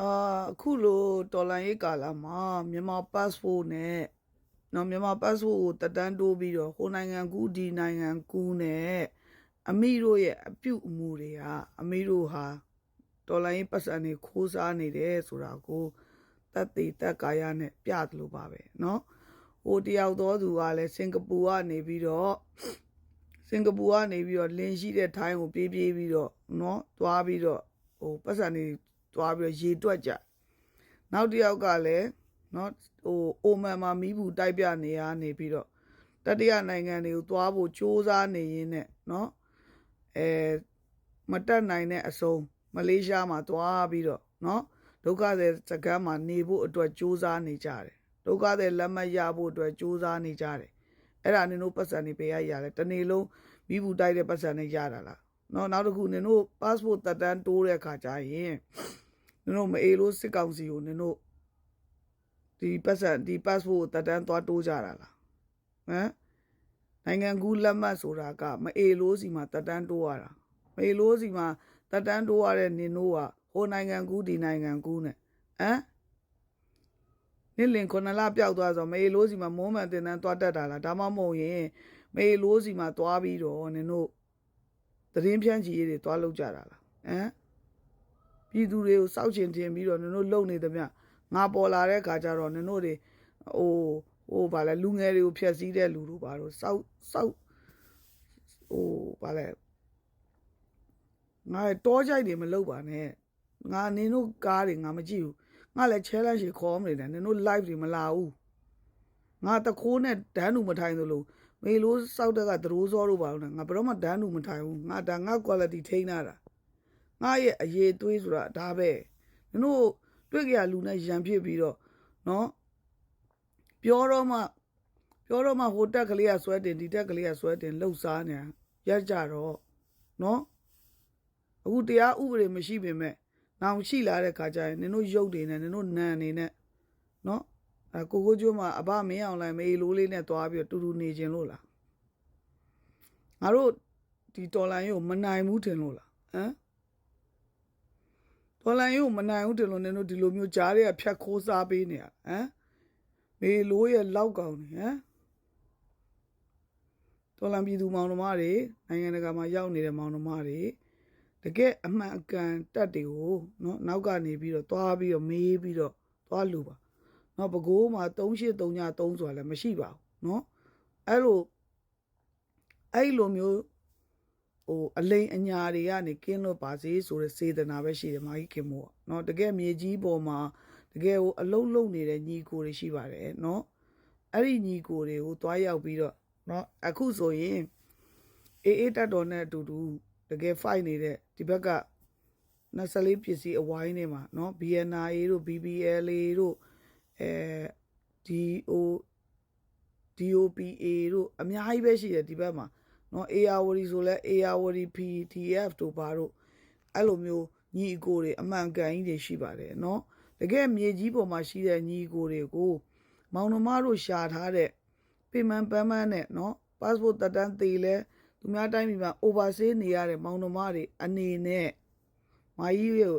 အာအခုလိုတော်လိုင်းရေးကာလမှာမြန်မာ passport နဲ့နော်မြန်မာ passport ကိုတက်တန်းတိုးပြီးတော့ဟိုနိုင်ငံကူးဒီနိုင်ငံကူးနဲ့အမိတို့ရဲ့အပြုအမူတွေဟာအမိတို့ဟာတော်လိုင်းရေးပတ်စံတွေခိုးစားနေတယ်ဆိုတာကိုတက်သေးတက်ကာယနဲ့ပြသလိုပါပဲเนาะဟိုတယောက်တော်သူကလည်းစင်ကာပူကနေပြီးတော့စင်ကာပူကနေပြီးတော့လင်းရှိတဲ့ထိုင်းကိုပြေးပြေးပြီးတော့เนาะသွားပြီးတော့ဟိုပတ်စံတွေ သွားပြီးတော့ရေတွက်ကြနောက်တစ်ယောက်ကလည်းเนาะဟိုအိုမန်မှာမီးဘူးတိုက်ပြနေရနေပြီးတော့တတိယနိုင်ငံတွေကိုသွားဖို့စ조사နေရင်းနဲ့เนาะအဲမတက်နိုင်တဲ့အစုံမလေးရှားမှာသွားပြီးတော့เนาะဒုက္ခသည်စကမ်းမှာနေဖို့အတွက်စ조사နေကြတယ်ဒုက္ခသည်လက်မှတ်ရဖို့အတွက်စ조사နေကြတယ်အဲ့ဒါနင်တို့ပတ်စံနေပေးရရလဲတနေ့လုံးမိဘူးတိုက်တဲ့ပတ်စံနေရတာလား နော်နောက်တစ်ခုနင်တို့ passport တက်တန်းတိုးတဲ့အခါကျရင်နင်တို့မအေလို့စစ်ကောင်စီကိုနင်တို့ဒီပတ်စံဒီ passport တက်တန်းသွားတိုးကြတာလားဟမ်နိုင်ငံကူးလက်မှတ်ဆိုတာကမအေလို့စီမှာတက်တန်းတိုးရတာမအေလို့စီမှာတက်တန်းတိုးရတဲ့နင်တို့ကဟိုနိုင်ငံကူးဒီနိုင်ငံကူးနဲ့ဟမ်နစ်လင်ခုနလပျောက်သွားဆိုမေလိုစီမှာမိုးမှန်တင်တန်းသွားတက်တာလားဒါမှမဟုတ်ရင်မေလိုစီမှာသွားပြီးတော့နင်တို့ သတင်းဖြန့်ချီရေးတွေသွားလုပ်ကြတာလားဟမ်ပြည်သူတွေကိုစောက်ချင်တင်ပြီးတော့နင်တို့လုံနေသမျှငါပေါ်လာတဲ့ခါကျတော့နင်တို့တွေဟိုဟိုဗာလဲလူငယ်တွေကိုဖျက်ဆီးတဲ့လူတို့ဘာလို့စောက်စောက်ဟိုဗာလဲငါတောကြိုက်တွေမလုပ်ပါနဲ့ငါနင်တို့ကားတွေငါမကြည့်ဘူးငါလည်း challenge တွေခေါ်မနေတယ်နင်တို့ live တွေမလာဘူးငါတခိုးနဲ့ဒန်းတူမထိုင်သလို မေလို့စောက်တက်ကသရိုးစောတို့ပါလို့ငါဘယ်တော့မှဒန်းတူမထိုင်ဘူးငါဒါငါ quality ထိန်းတာငါရဲ့အရေးသွေးဆိုတာဒါပဲနင်တို့တွေ့ကြရလူနဲ့ရံဖြစ်ပြီးတော့နော်ပြောတော့မှပြောတော့မှဟိုတက်ကလေးကဆွဲတင်ဒီတက်ကလေးကဆွဲတင်လှုပ်ရှားနေရက်ကြတော့နော်အခုတရားဥပဒေမရှိပေမဲ့နောင်ရှိလာတဲ့ခါကျရင်နင်တို့ရုပ်တွေနဲ့နင်တို့နံနေနဲ့နော် အဲကိုကိုကျွန်းမှာအဘမင်းအောင်လိုက်မေးလိုးလေးနဲ့သွားပြီးတော့တူတူနေခြင်းလို့လားငါတို့ဒီတော်လိုင်းကိုမနိုင်ဘူးထင်လို့လားဟမ်တော်လိုင်းကိုမနိုင်ဘူးထင်လို့နင်တို့ဒီလိုမျိုးကြားတွေကဖြတ်ခိုးစားပေးနေရဟမ်မေလိုးရဲ့လောက်ကောင်နေဟမ်တော်လန်ပြည်သူမောင်နှမတွေနိုင်ငံတကာမှာရောက်နေတဲ့မောင်နှမတွေတကယ်အမှန်အကန်တက်တွေကိုနော်နောက်ကနေပြီးတော့သွားပြီးတော့မေးပြီးတော့သွားလူပါ နော်ဘကိုးမှာ3839 3ဆိုတာလည်းမရှိပါဘူးနော်အဲ့လိုအဲ့လိုမျိုးဟိုအလိန်အညာတွေကနေကင်းလွတ်ပါစေဆိုတဲ့စေတနာပဲရှိတယ်မာကြီးခင်မို့နော်တကယ်မြေကြီးပေါ်မှာတကယ်ဟိုအလုံးလုံးနေတဲ့ညီကိုတွေရှိပါတယ်နော်အဲ့ဒီညီကိုတွေကိုတွားရောက်ပြီးတော့နော်အခုဆိုရင်အေးအေးတက်တော်နဲ့အတူတူတကယ် fight နေတဲ့ဒီဘက်က24ပစ္စည်းအဝိုင်းတွေမှာနော် BNA တို့ BBLA တို့ အဲ DO DOPA တို့အများကြီးပဲရှိတယ်ဒီဘက်မှာเนาะ ARWD ဆိုလဲ ARWD PDF တို့ဘာတို့အဲ့လိုမျိုးညီအကိုတွေအမှန်ကန်ကြီးတွေရှိပါတယ်เนาะတကယ်မြေကြီးပေါ်မှာရှိတဲ့ညီအကိုတွေကို မောင်နှမတို့ရှာထားတဲ့ပြင်မှန်ပန်းပန်းနဲ့เนาะ passport တက်တန်းသေးလဲသူများတိုင်းပြည်မှာ overstay နေရတဲ့မောင်နှမတွေအနေနဲ့မာကြီးရဲ့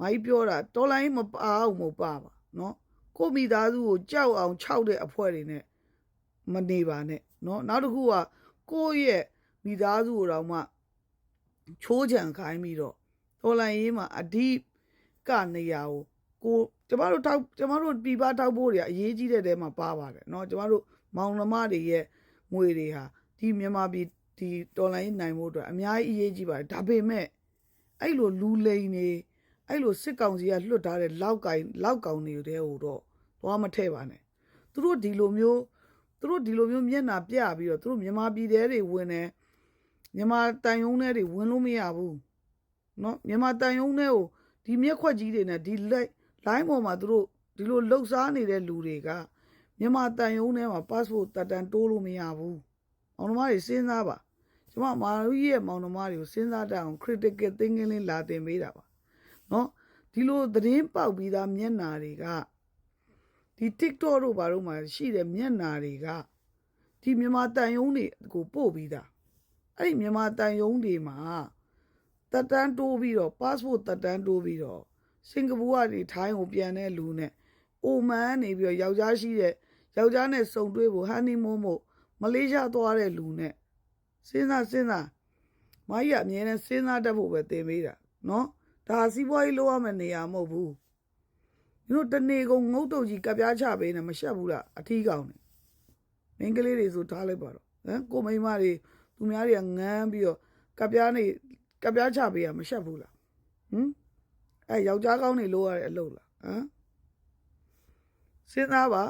မာကြီးပြောတာတော်လိုင်းမပါအောင်မပါပါเนาะ ကိုမိသားစုကိုကြောက်အောင်ခြောက်တဲ့အဖွဲ့တွေနဲ့မနေပါနဲ့เนาะနောက်တစ်ခုကကိုယ့်ရဲ့မိသားစုကိုတော့မှချိုးချံခိုင်းပြီးတော့တော်လိုင်းရေးမှာအဓိကနေရာကိုကိုကျမတို့ထောက်ကျမတို့ပြပထောက်ဖို့တွေအရေးကြီးတဲ့တဲမှာပါပါတယ်เนาะကျမတို့မောင်နှမတွေရဲ့ငွေတွေဟာဒီမြန်မာပြည်ဒီတော်လိုင်းနိုင်ဖို့အတွက်အများကြီးအရေးကြီးပါတယ်ဒါပေမဲ့အဲ့လိုလူလိန်နေအဲ့လိုစစ်ကောင်စီကလွတ်ထားတဲ့လောက်ကင်လောက်ကောင်နေတဲ့ဟိုတော့ သွားမထဲ့ပါနဲ့သူတို့ဒီလိုမျိုးသူတို့ဒီလိုမျိုးမျက်နှာပြပြီးတော့သူတို့မြန်မာပြည်ထဲတွေဝင်နေမြန်မာတန်ယုံထဲတွေဝင်လို့မရဘူးเนาะမြန်မာတန်ယုံထဲကိုဒီမျက်ခွက်ကြီးတွေနဲ့ဒီလက်လိုင်းပေါ်မှာသူတို့ဒီလိုလှုပ်ရှားနေတဲ့လူတွေကမြန်မာတန်ယုံထဲမှာ passport တက်တန်တိုးလို့မရဘူးမောင်နှမတွေစဉ်းစားပါကျမမာလူကြီးရဲ့မောင်နှမတွေကိုစဉ်းစားတတ်အောင် critical thinking လေးလာတင်ပေးတာပါเนาะဒီလိုသတင်းပေါက်ပြီးသားမျက်နာတွေက ဒီ TikTok တို့ဘာတို့မှာရှိတဲ့မျက်နာတွေကဒီမြန်မာတန်ယုံတွေကိုပို့ပြီးသားအဲ့ဒီမြန်မာတန်ယုံတွေမှာတက်တန်းတိုးပြီးတော့ passport တက်တန်းတိုးပြီးတော့စင်ကာပူကနေထိုင်းကိုပြန်တဲ့လူနဲ့အိုမန်ကနေပြီးတော့ယောက်ျားရှိတဲ့ယောက်ျားနဲ့စုံတွေ့ဖို့ဟန်နီမွန်းမို့မလေးရှားသွားတဲ့လူနဲ့စဉ်းစားစဉ်းစားမကြီးကအမြဲတမ်းစဉ်းစားတတ်ဖို့ပဲသင်ပေးတာနော်ဒါစီးပွားရေးလုပ်ရမယ့်နေရာမဟုတ်ဘူးည တို့တနေကုန်ငုတ်တုတ်ကြီးကပ်ပြားချပေးနေမရှက်ဘူးလားအထီးကောင်နေမင်းကလေးတွေဆိုထားလိုက်ပါတော့ဟမ်ကိုမိန်းမတွေသူများတွေကငန်းပြီးတော့ကပ်ပြားနေကပ်ပြားချပေးရမရှက်ဘူးလားဟမ်အဲယောက်ျားကောင်းနေလို့ရတဲ့အလုပ်လားဟမ်စဉ်းစားပါ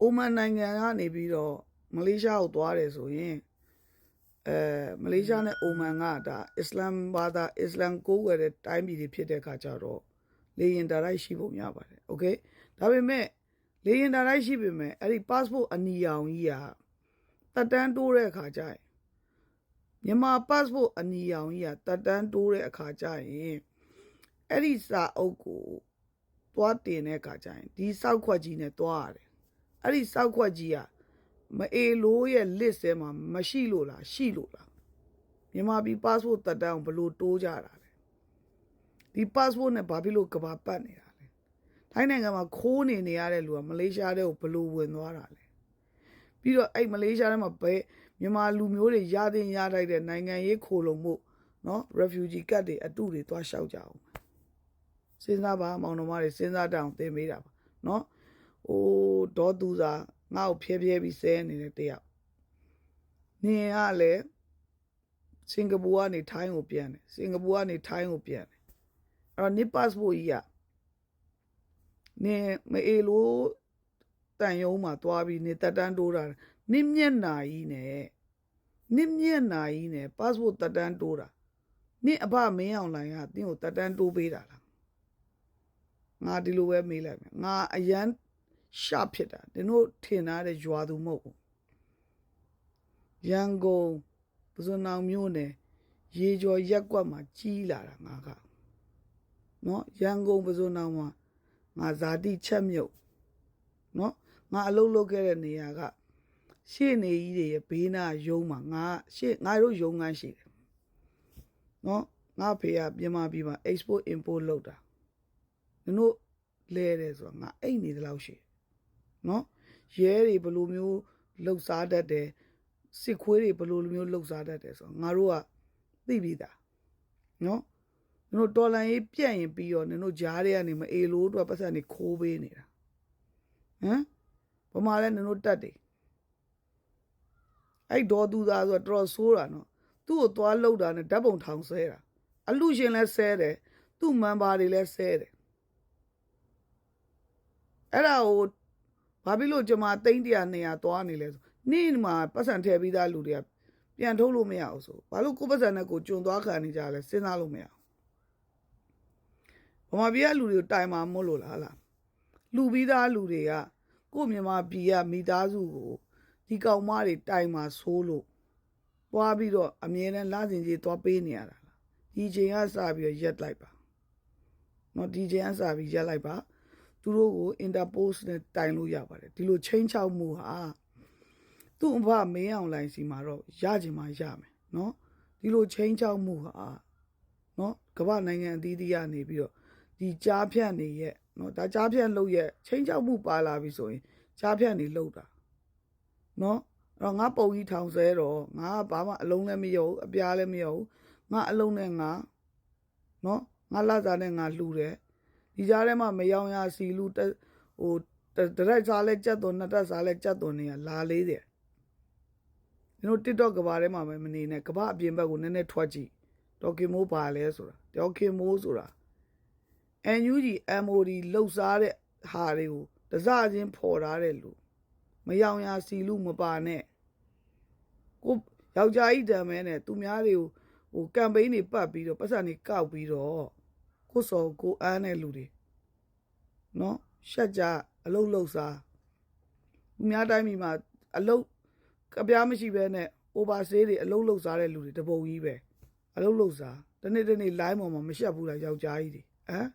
အိုမန်နိုင်ငံကနေပြီးတော့မလေးရှားကိုသွားတယ်ဆိုရင်အဲမလေးရှားနဲ့အိုမန်ကဒါအစ္စလမ်ဘာသာအစ္စလမ်ကိုးကွယ်တဲ့တိုင်းပြည်တွေဖြစ်တဲ့အခါကျတော့ လေရင်ဒါရိုက်ရှိဖို့များပါတယ်โอเคဒါပေမဲ့လေရင်ဒါရိုက်ရှိပေမဲ့အဲ့ဒီ passport အနီရောင်ကြီးကတက်တန်းတိုးတဲ့အခါကျရင်မြန်မာ passport အနီရောင်ကြီးကတက်တန်းတိုးတဲ့အခါကျရင်အဲ့ဒီစာအုပ်ကိုသွားတင်တဲ့အခါကျရင်ဒီစောက်ခွက်ကြီးနဲ့သွားရတယ်အဲ့ဒီစောက်ခွက်ကြီးကမအေလို့ရဲ့ list ထဲမှာမရှိလို့လားရှိလို့လားမြန်မာပြည် passport တက်တန်းကိုဘယ်လို့တိုးကြတာလဲ ဒီ passport နဲ့ဘာဖြစ်လို့ကဘာပတ်နေတာလဲထိုင်းနိုင်ငံမှာခိုးနေနေရတဲ့လူကမလေးရှားတဲ့ကိုဘယ်လို့ဝင်သွားတာလဲပြီးတော့အဲ့မလေးရှားထဲမှာဘယ်မြန်မာလူမျိုးတွေရတဲ့ရတိုက်တဲ့နိုင်ငံရေးခိုလုံမှုเนาะ refugee ကတ်တွေအတုတွေသွားလျှောက်ကြအောင်စဉ်းစားပါမောင်နှမတွေစဉ်းစားတအောင်သင်ပေးတာပါเนาะဟိုဒေါ်သူစာငါ့ကိုဖျဲဖျဲပြီးဆဲနေတဲ့တယောက်နင်ကလည်းစင်ကာပူကနေထိုင်းကိုပြန်တယ်စင်ကာပူကနေထိုင်းကိုပြန်တယ်အဲ့ တော့နိ passport ကြီးကနင်မအေလို့တန်ယုံမှာသွားပြီးနေတက်တန်းတိုးတာနင်မျက်နာကြီးနဲ့နင်မျက်နာကြီးနဲ့ passport တက်တန်းတိုးတာနင်အဖမင်းအောင်လိုင်ကတင်းကိုတက်တန်းတိုးပေးတာလားငါဒီလိုပဲမေးလိုက်မယ်ငါအရန်ရှာဖြစ်တာနင်တို့ထင်ထားတဲ့ရွာသူမဟုတ်ဘူးရန်ကုန်ပဇွန်နောင်မြို့နယ်ရေကျော်ရက်ကွက်မှာကြီးလာတာငါက နော်ရန်ကုန်ပဇွန်နောင်မှာငါဇာတိချက်မြုပ်နော်ငါအလုပ်လုပ်ခဲ့တဲ့နေရာကရှေ့နေကြီးတွေရဲ့ဘေးနားရုံးမှာငါရှေ့ငါတို့ရုံးခန်းရှိတယ်နော်ငါဖေကမြန်မာပြည်မှာ export import လုပ်တာနင်တို့လဲတယ်ဆိုတော့ငါအိတ်နေတယ်လို့ရှိတယ်နော်ရဲတွေဘယ်လိုမျိုးလှုပ်ရှားတတ်တယ်စစ်ခွေးတွေဘယ်လိုမျိုးလှုပ်ရှားတတ်တယ်ဆိုတော့ငါတို့ကသိပြီးသားနော် နင်တို့တော်လန်ရေးပြက်ရင်ပြီးတော့နင်တို့ကြားထဲကနေမအေလို့အတွက်ပတ်စံနေခိုးပေးနေတာဟမ်ဘမလဲနင်တို့တက်တယ်အဲ့ဒေါ်သူသားဆိုတော့တော်တော်ဆိုးတာနော်သူ့ကိုသွားလှုပ်တာနဲ့ဓာတ်ပုံထောင်ဆဲတာအလူရှင်လဲဆဲတယ်သူ့မန်ပါတွေလဲဆဲတယ်အဲ့ဒါကိုဘာဖြစ်လို့ကျွန်မတိန်းတရာနေရာသွားနေလဲဆိုနေ့မှာပတ်စံထည့်ပြီးသားလူတွေကပြန်ထုတ်လို့မရအောင်ဆိုဘာလို့ကိုပတ်စံနဲ့ကိုကျွံသွားခံနေကြလဲစဉ်းစားလို့မရအောင် ဗမာပြည်ကလူတွေကိုတိုင်မှာမို့လို့လားလားလူပြီးသားလူတွေကကိုမြန်မာပြည်ကမိသားစုကိုဒီကောင်မတွေတိုင်မှာဆိုးလို့သွားပြီးတော့အမြဲတမ်းလာစဉ်ကြီးသွားပေးနေရတာလားဒီချိန်ကစပြီးတော့ရက်လိုက်ပါနော်ဒီချိန်ကစပြီးရက်လိုက်ပါသူတို့ကို interpost နဲ့တိုင်လို့ရပါတယ်ဒီလိုချင်းချောက်မှုဟာသူ့အဖမင်းအောင်လိုင်းစီမှာတော့ရချင်မှရမယ်နော်ဒီလိုချင်းချောက်မှုဟာနော်ကမ္ဘာနိုင်ငံအသီးသီးကနေပြီးတော့ ဒီကြားဖြတ်နေရဲ့နော်ဒါကြားဖြတ်လုပ်ရဲ့ချင်းချောက်မှုပါလာပြီဆိုရင်ကြားဖြတ်နေလုပ်တာနော်အဲ့တော့ငါပုံကြီးထောင်ဆဲတော့ငါကဘာမှအလုံးလည်းမရဘူးအပြားလည်းမရဘူးငါအလုံးနဲ့ငါနော်ငါလာစားနဲ့ငါလှူတယ်ဒီကြားထဲမှာမယောင်ရစီလူတဟိုတရက်စားလဲကြက်သွန်နှစ်တက်စားလဲကြက်သွန်နေရလာလေးတယ်ကျွန်တော် TikTok ကဘာထဲမှာမနေနဲ့ကဘာအပြင်ဘက်ကိုနည်းနည်းထွက်ကြည့်ဒေါကင်မိုးပါလဲဆိုတာဒေါကင်မိုးဆိုတာ NUG MOD လှုပ်ရှားတဲ့ဟာတွေကိုတစချင်းဖော်ထားတဲ့လူမယောင်ရစီလူမပါနဲ့ကိုယောက်ျားကြီးတံမဲနဲ့သူများတွေကိုဟိုကမ်ပိန်းတွေပတ်ပြီးတော့ပတ်စံတွေကောက်ပြီးတော့ကိုစော်ကိုအန်းတဲ့လူတွေနော်ရှက်ကြအလုတ်လှုပ်စားသူများတိုင်းပြည်မှာအလုတ်ကပြားမရှိဘဲနဲ့ overstay တွေအလုတ်လှုပ်စားတဲ့လူတွေတပုံကြီးပဲအလုတ်လှုပ်စားတနေ့တနေ့ line ပေါ်မှာမရှက်ဘူးလားယောက်ျားကြီးတွေဟမ်